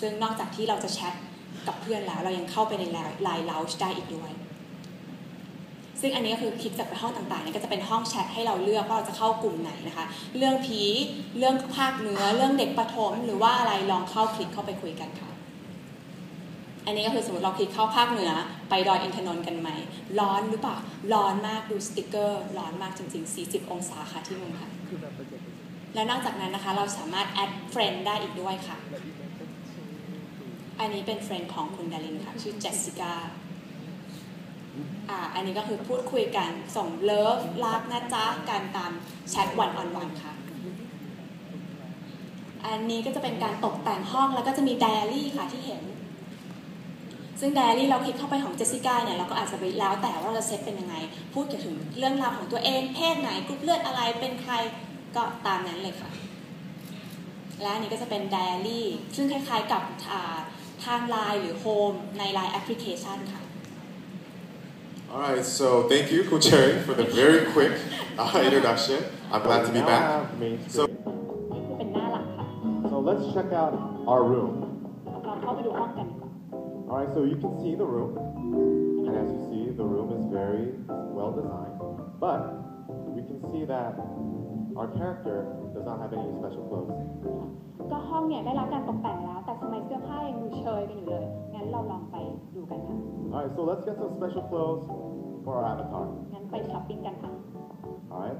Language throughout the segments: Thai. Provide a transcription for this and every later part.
ซึ่งนอกจากที่เราจะแชทกับเพื่อนแล้วเรายังเข้าไปในไลน์เลาชได้อีกด้วยซึ่งอันนี้ก็คือคลิกจากไปห้องต่างๆนี่ก็จะเป็นห้องแชทให้เราเลือกว่าเราจะเข้ากลุ่มไหนนะคะ เรื่องผี เรื่องภาคเหนือ เรื่องเด็กประถม หรือว่าอะไรลองเข้าคลิกเข้าไปคุยกันค่ะ อันนี้ก็คือสมมติเราคลิกเข้าภาคเหนือ ไปดอยอินทนนท์กันไหม ร้อนหรือเปล่า ร้อนมากดูสติกเกอร์ ร้อนมากจริงๆ 40 องศาค่ะที่เมืองไทยแล้วนอกจากนั้นนะคะเราสามารถแอดเฟรนด์ได้อีกด้วยค่ะ อันนี้เป็นเฟรนด์ของคุณดารินค่ะ ชื่อเจสสิก้าอ่าอันนี้ก็คือพูดคุยกันส่งเลิฟรักนะจ๊ะการตามแชทวันออนวันค่ะ อันนี้ก็จะเป็นการตกแต่งห้องแล้วก็จะมีไดอารี่ค่ะที่เห็น ซึ่งไดอารี่เราคลิกเข้าไปของเจสสิก้าเนี่ยเราก็อาจจะไปแล้วแต่ว่าเราจะเซตเป็นยังไง พูดเกี่ยวถึงเรื่องราวของตัวเอง เพศไหนกรุ๊ปเลือดอะไรเป็นใครก็ตามนั้นเลยค่ะและอันนี้ก็จะเป็นไดอารี่ซึ่งคล้ายๆกับ ทางไลน์หรือโฮมในไลน์แอปพลิเคชันค่ะ Alright, so thank you, Coach Cherry, for the very quick uh, introduction. I'm glad to be Now I back. have Main นี่ Street. คือเป็นหน้าหลักค่ะ So let's check out our room. เราเข้าไปดูห้องกันดีกว่า Alright, so you can see the room. And as you see, the room is very well designed. But we can see that our character does not have any special clothes. ก็ห้องเนี่ยได้รับการตกแต่งแล้ว แต่ทำไม ว เสื้อผ้ายังดูเชยกันอยู่เลย งั้นเราลองไปดูกันค่ะ Alright, so let's get some special clothes for our avatar. งั้นไปช้อปปิ้งกันค่ะ Alright?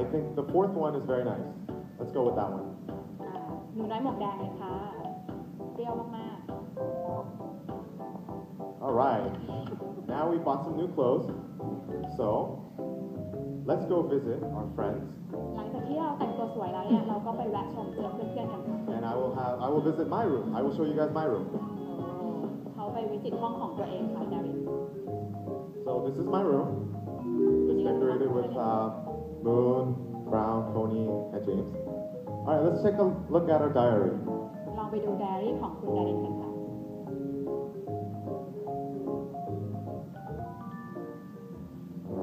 I think the fourth one is very nice. Let's go with that one. อ่าหนูน้อยหมวกแดงเลยค่ะ เปรี้ยวมาก Alright. Now we bought some new clothes. So let's go visit our friends. ๆ หลังจากที่เราแต่งตัวสวยแล้วเนี่ย เราก็ไปแวะชมเจอเพื่อนๆกันค่ะ And I will have I will visit my room. I will show you guys my room. เขาไปวิสิตห้องของตัวเองค่ะดาริน So this is my room. It's decorated with uh, Moon, Brown, Tony, and James. All right, let's take a look at our diary. ลองไปดูไดอารี่ของคุณดารินกันค่ะ All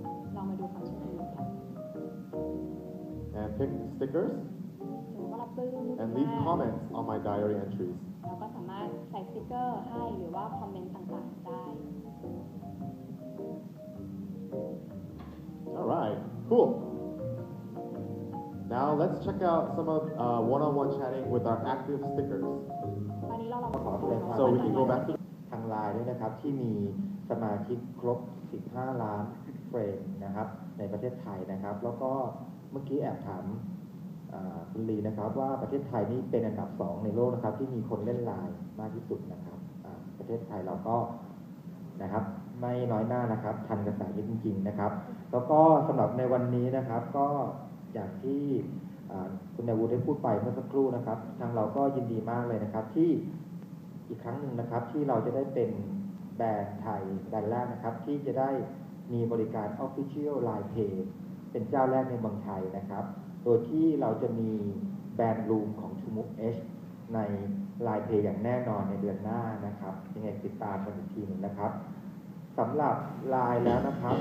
pick stickers สมมติว่าเราปลื้ม and leave comments on my diary entries. เราก็สามารถใส่สติกเกอร์ให้หรือว่าคอมเมนต์ต่างๆได้ All right, cool. Now let's check out some of uh, one-on-one chatting with our active stickers. ตอนนี้เราลอง ขอแสดงความ So we can go back to ทางไลน์ด้วยนะครับ ที่มีสมาชิกครบ 15 ล้านเฟรมนะครับ ในประเทศไทยนะครับ แล้วก็ เมื่อกี้แอบถามคุณลีนะครับ ว่าประเทศไทยนี่เป็นอันดับ2ในโลกนะครับ ที่มีคนเล่นไลน์มากที่สุดนะครับประเทศไทยเราก็นะครับ ไม่น้อยหน้านะครับ ทันกระแสจริง ๆนะครับ แล้วก็สำหรับในวันนี้นะครับ ก็อย่างที่คุณนายวุฒิได้พูดไปเมื่อสักครู่นะครับ ทางเราก็ยินดีมากเลยนะครับ ที่อีกครั้งหนึ่งนะครับ ที่เราจะได้เป็นแบรนด์ไทยแบรนด์แรกนะครับ ที่จะได้มีบริการ Official Line Pay เป็นเจ้าแรกในเมืองไทยนะครับ โดยที่เราจะมีแบรนด์รูมของชมุกเอชในลายเพย์อย่างแน่นอนในเดือนหน้านะครับยังไงติดตามกันอีกทีหนึ่งนะครับสำหรับลายแล้วนะครับ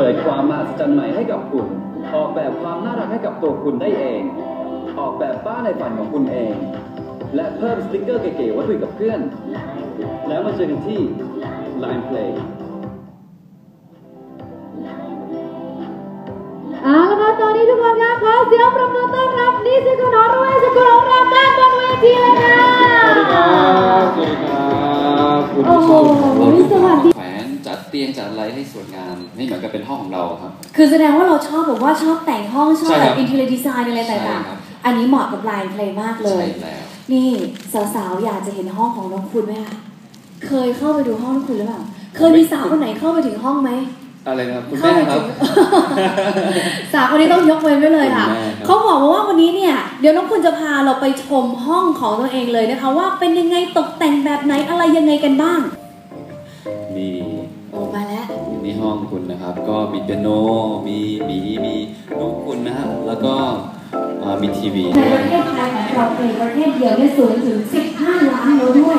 เปิดความมหัศจรรย์ใหม่ให้กับคุณ ออกแบบความน่ารักให้กับตัวคุณได้เอง ออกแบบบ้านในฝันของคุณเอง และเพิ่มสติกเกอร์เก๋ๆไว้คุยกับเพื่อน แล้วมาเจอกันที่ Line Play เอาละค่ะตอนนี้ทุกคนคะขอเสียงปรบมือต้อนรับนิสิตคุณหอรวยสกุลของเราด้านบนเวทีเลยค่ะสวัสดีครับสวัสดีครับ เตียงจัดอะไรให้สวยงามไม่เหมือนกับเป็นห้องของเราครับ คือแสดงว่าเราชอบแบบว่าชอบแต่งห้องชอบใช่แบครับบอินเทอร์ดีไซน์อะไรใช่ต่างครับๆอันนี้เหมาะกับไลน์เพลงมากเลใช่ยแล้วนี่สาวๆอยากจะเห็นห้องของน้องคุณไหมคะเคยเข้าไปดูห้องน้องคุณหรือเปล่าเคยมีสาวคนไหนเข้าไปถึงห้องไหมอะไรนะครับคุณเข้าแม่ไปครัถึบงสาวคนนี้ต้องยกเว้นไว้เลยค่ะคุณแม่ครับเขาบอกมาว่าวันนี้เนี่ย เดี๋ยวน้องคุณจะพาเราไปชมห้องของตัวเองเลยนะคะ ว่าเป็นยังไงตกแต่งแบบไหนอะไรยังไงกันบ้างนี่โอ้มาแล้วนี่ ห้องคุณนะครับ ก็มีเปียโน มีหมีมีนกคุณนะฮะแล้วก็มีทีวีในประเทศไทยของเราเป็นประเทศเดียวที่สูงถึง 15 ล้านโลด้วย